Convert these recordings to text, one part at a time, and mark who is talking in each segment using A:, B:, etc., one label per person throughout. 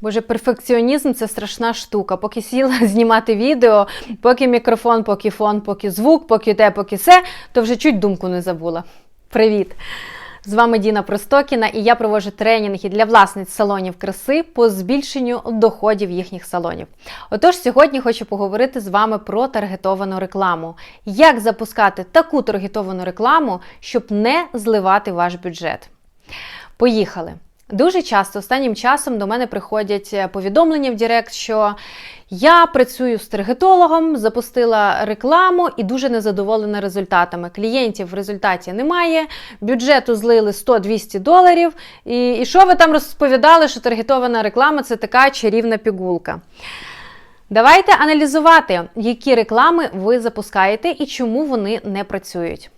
A: Боже, перфекціонізм це страшна штука. Поки сіла знімати відео, поки мікрофон, поки фон, поки звук, поки те, поки все, то вже чуть думку не забула. Привіт! З вами Діна Простокіна і я проводжу тренінги для власниць салонів краси по збільшенню доходів їхніх салонів. Отож, сьогодні хочу поговорити з вами про таргетовану рекламу. Як запускати таку таргетовану рекламу, щоб не зливати ваш бюджет. Поїхали! Дуже часто останнім часом до мене приходять е, повідомлення в Директ, що я працюю з таргетологом, запустила рекламу і дуже незадоволена результатами. Клієнтів в результаті немає, бюджету злили 100-200 доларів. І, і що ви там розповідали, що таргетована реклама це така чарівна пігулка. Давайте аналізувати, які реклами ви запускаєте і чому вони не працюють.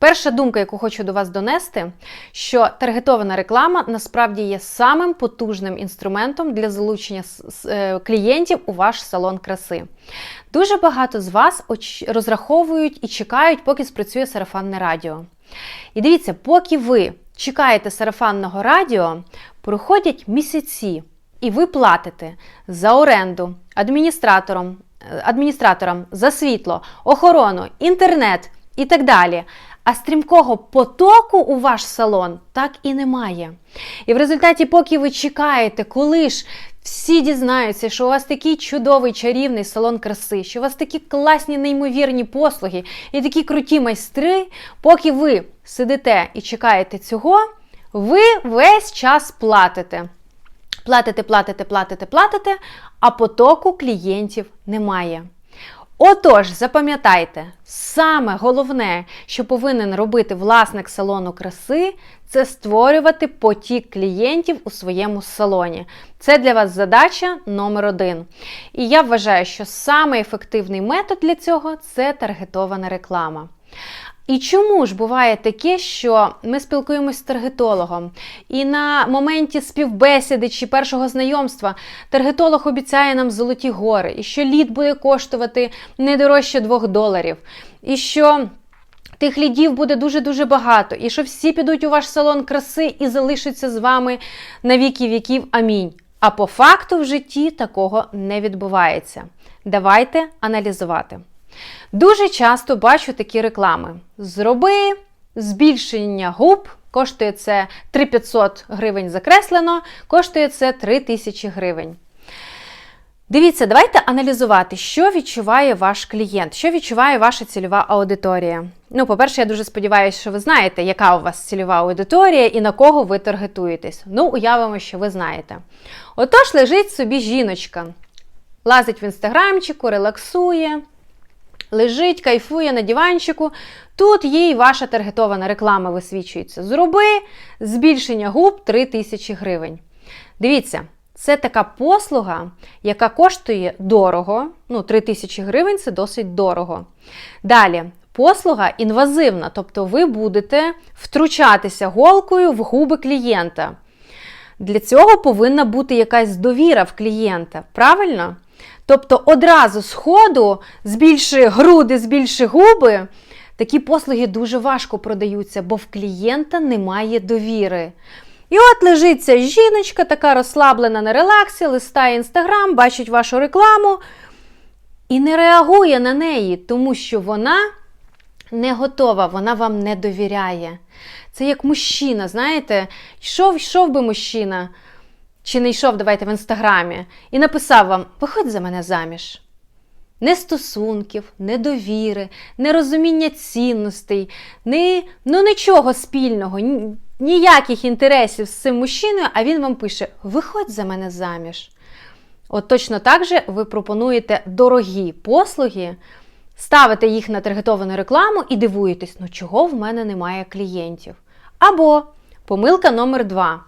A: Перша думка, яку хочу до вас донести, що таргетована реклама насправді є самим потужним інструментом для залучення клієнтів у ваш салон краси. Дуже багато з вас розраховують і чекають, поки спрацює сарафанне радіо. І дивіться, поки ви чекаєте сарафанного радіо, проходять місяці, і ви платите за оренду адміністраторам, адміністраторам за світло, охорону, інтернет і так далі. А стрімкого потоку у ваш салон так і немає. І в результаті, поки ви чекаєте, коли ж всі дізнаються, що у вас такий чудовий чарівний салон краси, що у вас такі класні, неймовірні послуги і такі круті майстри, поки ви сидите і чекаєте цього, ви весь час платите. Платите, платите, платите, платите, а потоку клієнтів немає. Отож, запам'ятайте, саме головне, що повинен робити власник салону краси, це створювати потік клієнтів у своєму салоні. Це для вас задача номер один. І я вважаю, що саме ефективний метод для цього це таргетована реклама. І чому ж буває таке, що ми спілкуємося з таргетологом, і на моменті співбесіди чи першого знайомства таргетолог обіцяє нам золоті гори, і що лід буде коштувати не дорожче 2 доларів, і що тих лідів буде дуже-дуже багато, і що всі підуть у ваш салон краси і залишаться з вами на віки віків. Амінь. А по факту в житті такого не відбувається. Давайте аналізувати. Дуже часто бачу такі реклами: зроби збільшення губ, коштує це 3500 гривень закреслено, коштує це 3000 гривень. Дивіться, давайте аналізувати, що відчуває ваш клієнт, що відчуває ваша цільова аудиторія. Ну, по-перше, я дуже сподіваюся, що ви знаєте, яка у вас цільова аудиторія і на кого ви таргетуєтесь. Ну, уявимо, що ви знаєте. Отож, лежить собі жіночка, лазить в інстаграмчику, релаксує лежить, кайфує на диванчику. Тут їй ваша таргетована реклама висвічується. Зроби збільшення губ 3000 гривень. Дивіться, це така послуга, яка коштує дорого. Ну, 3000 гривень це досить дорого. Далі. Послуга інвазивна, тобто ви будете втручатися голкою в губи клієнта. Для цього повинна бути якась довіра в клієнта. Правильно? Тобто одразу з ходу збільши груди, збільши губи. Такі послуги дуже важко продаються, бо в клієнта немає довіри. І от лежить ця жіночка, така розслаблена на релаксі, листає інстаграм, бачить вашу рекламу і не реагує на неї, тому що вона не готова, вона вам не довіряє. Це як мужчина, знаєте, йшов, йшов би мужчина чи не йшов, давайте в інстаграмі, і написав вам: виходь за мене заміж. Не стосунків, не довіри, не цінностей, не, ну нічого спільного, ніяких інтересів з цим мужчиною, а він вам пише: Виходь за мене заміж. От точно так же ви пропонуєте дорогі послуги, ставите їх на таргетовану рекламу і дивуєтесь, ну чого в мене немає клієнтів. Або помилка номер два.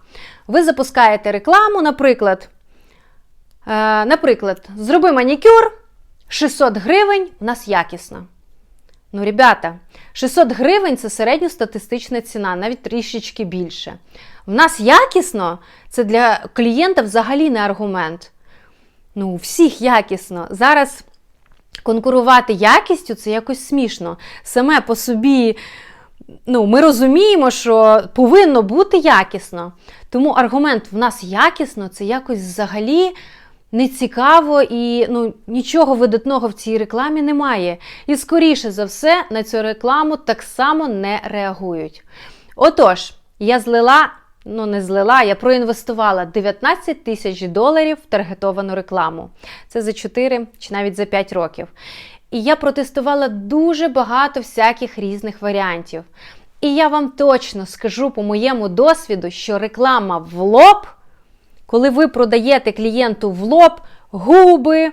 A: Ви запускаєте рекламу, наприклад, е, наприклад, зроби манікюр 600 гривень у нас якісно. Ну, ребята, 600 гривень це середньостатистична ціна, навіть трішечки більше. В нас якісно це для клієнта взагалі не аргумент. Ну, у всіх якісно. Зараз конкурувати якістю це якось смішно. Саме по собі ну, ми розуміємо, що повинно бути якісно. Тому аргумент в нас якісно це якось взагалі не цікаво і ну, нічого видатного в цій рекламі немає. І скоріше за все на цю рекламу так само не реагують. Отож, я злила. Ну, не злила, я проінвестувала 19 тисяч доларів в таргетовану рекламу. Це за 4 чи навіть за 5 років. І я протестувала дуже багато всяких різних варіантів. І я вам точно скажу по моєму досвіду, що реклама в лоб, коли ви продаєте клієнту в лоб губи,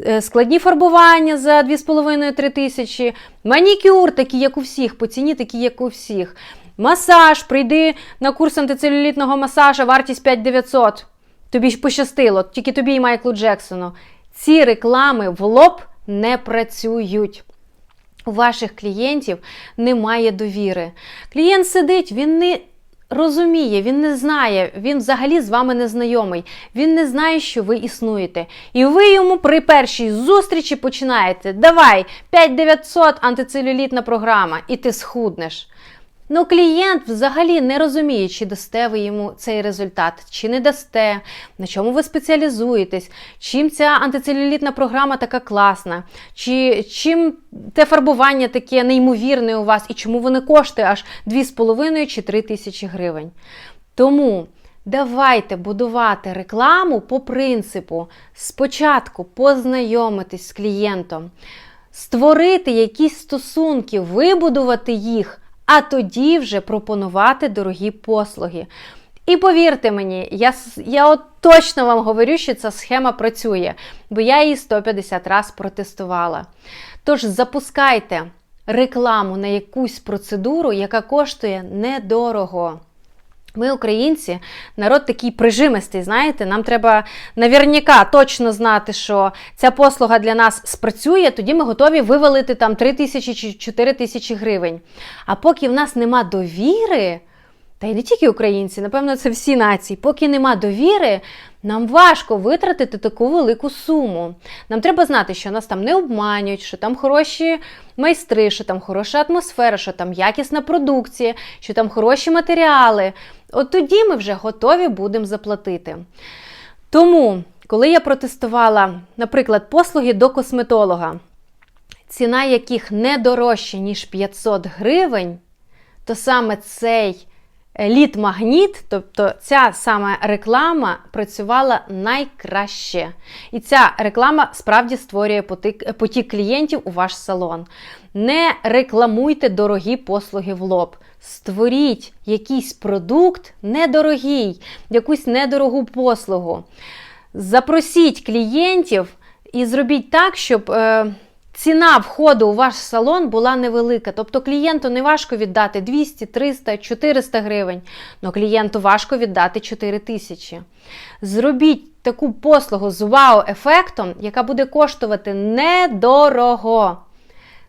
A: е, складні фарбування за 2,5-3 тисячі, манікюр, такий, як у всіх, по ціні, такі, як у всіх. Масаж, прийди на курс антицелюлітного масажа, вартість 5900. Тобі ж пощастило, тільки тобі і Майклу Джексону. Ці реклами в лоб не працюють. У ваших клієнтів немає довіри. Клієнт сидить, він не розуміє, він не знає, він взагалі з вами не знайомий, він не знає, що ви існуєте. І ви йому при першій зустрічі починаєте: давай, 5900 антицелюлітна програма, і ти схуднеш. Ну, клієнт взагалі не розуміє, чи дасте ви йому цей результат, чи не дасте, на чому ви спеціалізуєтесь, чим ця антицелюлітна програма така класна, чи чим те фарбування таке неймовірне у вас, і чому воно коштує аж 2,5 чи 3 тисячі гривень. Тому. Давайте будувати рекламу по принципу спочатку познайомитись з клієнтом, створити якісь стосунки, вибудувати їх, а тоді вже пропонувати дорогі послуги. І повірте мені, я я от точно вам говорю, що ця схема працює, бо я її 150 разів протестувала. Тож запускайте рекламу на якусь процедуру, яка коштує недорого. Ми, українці, народ такий прижимистий, знаєте, нам треба наверняка точно знати, що ця послуга для нас спрацює, тоді ми готові вивалити там 3 тисячі чи 4 тисячі гривень. А поки в нас нема довіри, та й не тільки українці, напевно, це всі нації, поки нема довіри, нам важко витратити таку велику суму. Нам треба знати, що нас там не обманюють, що там хороші майстри, що там хороша атмосфера, що там якісна продукція, що там хороші матеріали. От тоді ми вже готові будемо заплатити. Тому, коли я протестувала, наприклад, послуги до косметолога, ціна яких не дорожча, ніж 500 гривень, то саме цей лід-магніт, тобто ця саме реклама працювала найкраще. І ця реклама справді створює потік клієнтів у ваш салон. Не рекламуйте дорогі послуги в лоб. Створіть якийсь продукт недорогий, якусь недорогу послугу. Запросіть клієнтів і зробіть так, щоб. Е, ціна входу у ваш салон була невелика. Тобто клієнту не важко віддати 200, 300, 400 гривень, але клієнту важко віддати 4 тисячі. Зробіть таку послугу з вау-ефектом, яка буде коштувати недорого.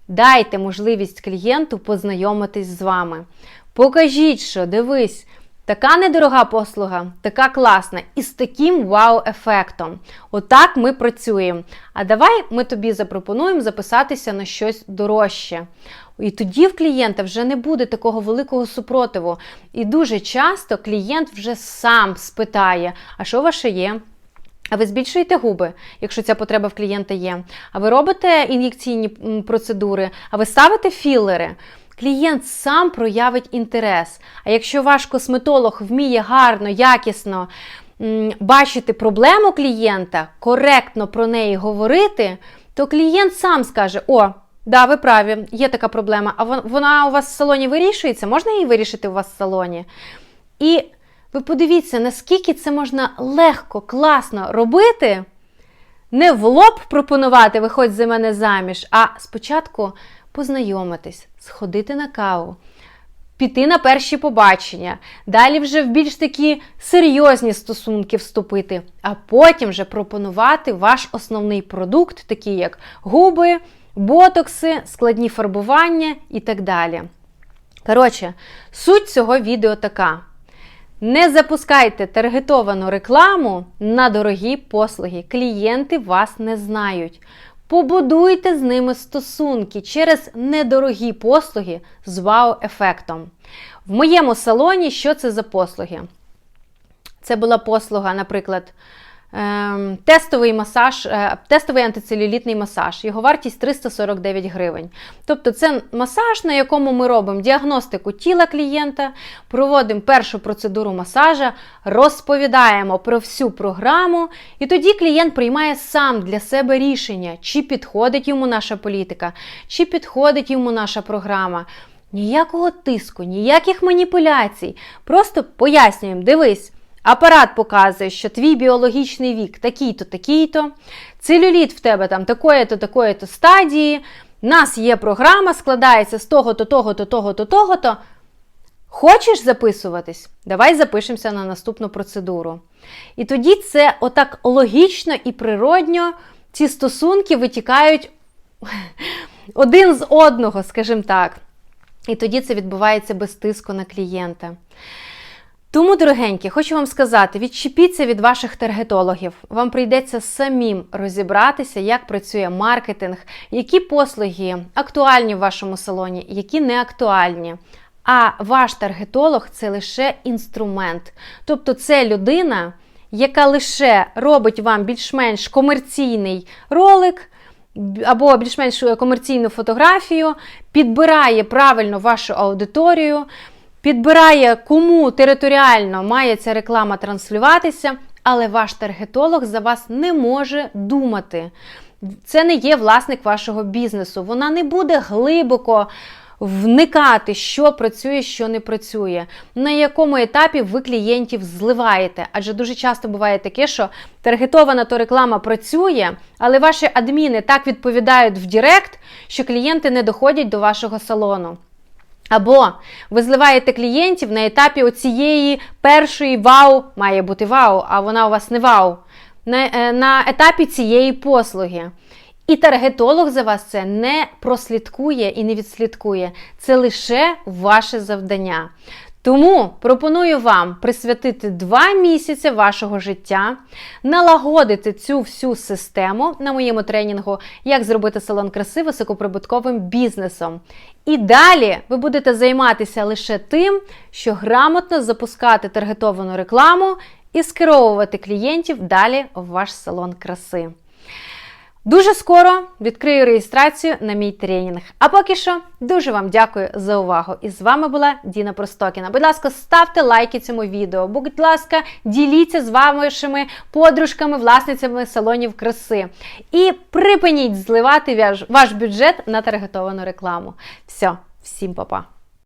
A: Дайте можливість клієнту познайомитись з вами. Покажіть, що дивись. Така недорога послуга, така класна, і з таким вау-ефектом. Отак ми працюємо. А давай ми тобі запропонуємо записатися на щось дорожче. І тоді в клієнта вже не буде такого великого супротиву. І дуже часто клієнт вже сам спитає, а що ваше є? А ви збільшуєте губи, якщо ця потреба в клієнта є. А ви робите ін'єкційні процедури, а ви ставите філери клієнт сам проявить інтерес. А якщо ваш косметолог вміє гарно, якісно бачити проблему клієнта, коректно про неї говорити, то клієнт сам скаже: О, да, ви праві, є така проблема. А вона у вас в салоні вирішується? Можна її вирішити у вас в салоні? І ви подивіться, наскільки це можна легко, класно робити. Не в лоб пропонувати, виходь за мене заміж, а спочатку познайомитись, сходити на каву, піти на перші побачення, далі вже в більш такі серйозні стосунки вступити, а потім вже пропонувати ваш основний продукт, такий як губи, ботокси, складні фарбування і так далі. Коротше, суть цього відео така. Не запускайте таргетовану рекламу на дорогі послуги. Клієнти вас не знають. Побудуйте з ними стосунки через недорогі послуги з вау-ефектом. В моєму салоні що це за послуги? Це була послуга, наприклад, тестовий масаж, е, тестовий антицелюлітний масаж. Його вартість 349 гривень. Тобто, це масаж, на якому ми робимо діагностику тіла клієнта, проводимо першу процедуру масажа, розповідаємо про всю програму, і тоді клієнт приймає сам для себе рішення, чи підходить йому наша політика, чи підходить йому наша програма. Ніякого тиску, ніяких маніпуляцій. Просто пояснюємо, дивись. Апарат показує, що твій біологічний вік такий-то, такий-то, целюліт в тебе там такої-то, такої-то стадії. У нас є програма, складається з того-то, того-то, того-то, того-то. Хочеш записуватись? Давай запишемося на наступну процедуру. І тоді це отак логічно і природньо ці стосунки витікають один з одного, скажімо так. І тоді це відбувається без тиску на клієнта. Тому, дорогенькі, хочу вам сказати: відчепіться від ваших таргетологів. Вам прийдеться самим розібратися, як працює маркетинг, які послуги актуальні в вашому салоні, які не актуальні. А ваш таргетолог це лише інструмент. Тобто, це людина, яка лише робить вам більш-менш комерційний ролик. Або більш-менш комерційну фотографію, підбирає правильно вашу аудиторію, підбирає, кому територіально має ця реклама транслюватися, але ваш таргетолог за вас не може думати. Це не є власник вашого бізнесу. Вона не буде глибоко вникати, що працює, що не працює, на якому етапі ви клієнтів зливаєте. Адже дуже часто буває таке, що таргетована то реклама працює, але ваші адміни так відповідають в Директ, що клієнти не доходять до вашого салону. Або ви зливаєте клієнтів на етапі оцієї першої вау, має бути вау, а вона у вас не вау. На, е, на етапі цієї послуги. І таргетолог за вас це не прослідкує і не відслідкує. Це лише ваше завдання. Тому пропоную вам присвятити два місяці вашого життя, налагодити цю всю систему на моєму тренінгу, як зробити салон краси високоприбутковим бізнесом. І далі ви будете займатися лише тим, що грамотно запускати таргетовану рекламу і скеровувати клієнтів далі в ваш салон краси. Дуже скоро відкрию реєстрацію на мій тренінг. А поки що дуже вам дякую за увагу. І з вами була Діна Простокіна. Будь ласка, ставте лайки цьому відео. Будь ласка, діліться з вашими подружками, власницями салонів краси. І припиніть зливати ваш бюджет на таргетовану рекламу. Все, всім па-па!